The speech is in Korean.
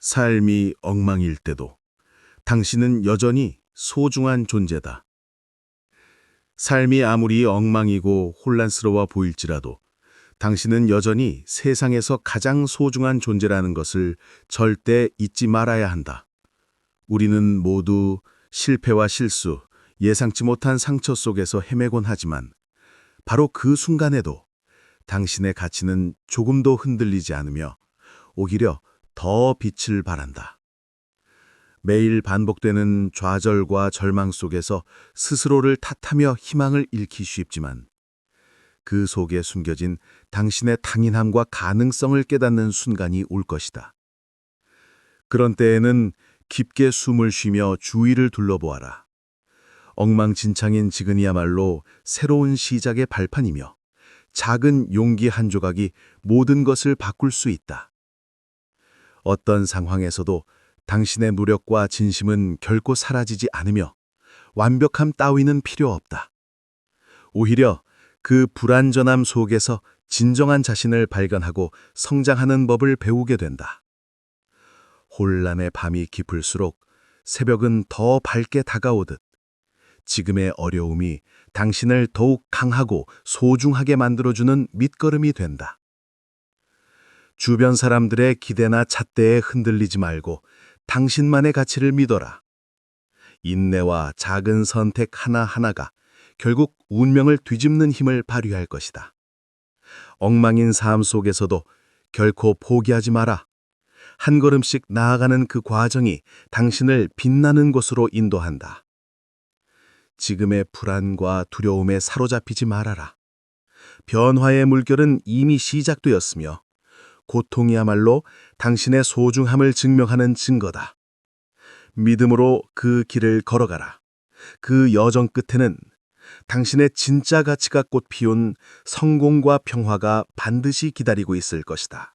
삶이 엉망일 때도 당신은 여전히 소중한 존재다. 삶이 아무리 엉망이고 혼란스러워 보일지라도 당신은 여전히 세상에서 가장 소중한 존재라는 것을 절대 잊지 말아야 한다. 우리는 모두 실패와 실수, 예상치 못한 상처 속에서 헤매곤 하지만 바로 그 순간에도 당신의 가치는 조금도 흔들리지 않으며 오히려 더 빛을 발한다. 매일 반복되는 좌절과 절망 속에서 스스로를 탓하며 희망을 잃기 쉽지만 그 속에 숨겨진 당신의 당인함과 가능성을 깨닫는 순간이 올 것이다. 그런 때에는 깊게 숨을 쉬며 주위를 둘러보아라. 엉망진창인 지금이야말로 새로운 시작의 발판이며 작은 용기 한 조각이 모든 것을 바꿀 수 있다. 어떤 상황에서도 당신의 노력과 진심은 결코 사라지지 않으며 완벽함 따위는 필요 없다. 오히려 그 불완전함 속에서 진정한 자신을 발견하고 성장하는 법을 배우게 된다. 혼란의 밤이 깊을수록 새벽은 더 밝게 다가오듯 지금의 어려움이 당신을 더욱 강하고 소중하게 만들어주는 밑거름이 된다. 주변 사람들의 기대나 잣대에 흔들리지 말고 당신만의 가치를 믿어라. 인내와 작은 선택 하나하나가 결국 운명을 뒤집는 힘을 발휘할 것이다. 엉망인 삶 속에서도 결코 포기하지 마라. 한 걸음씩 나아가는 그 과정이 당신을 빛나는 곳으로 인도한다. 지금의 불안과 두려움에 사로잡히지 말아라. 변화의 물결은 이미 시작되었으며 고통이야말로 당신의 소중함을 증명하는 증거다. 믿음으로 그 길을 걸어가라. 그 여정 끝에는 당신의 진짜 가치가 꽃 피운 성공과 평화가 반드시 기다리고 있을 것이다.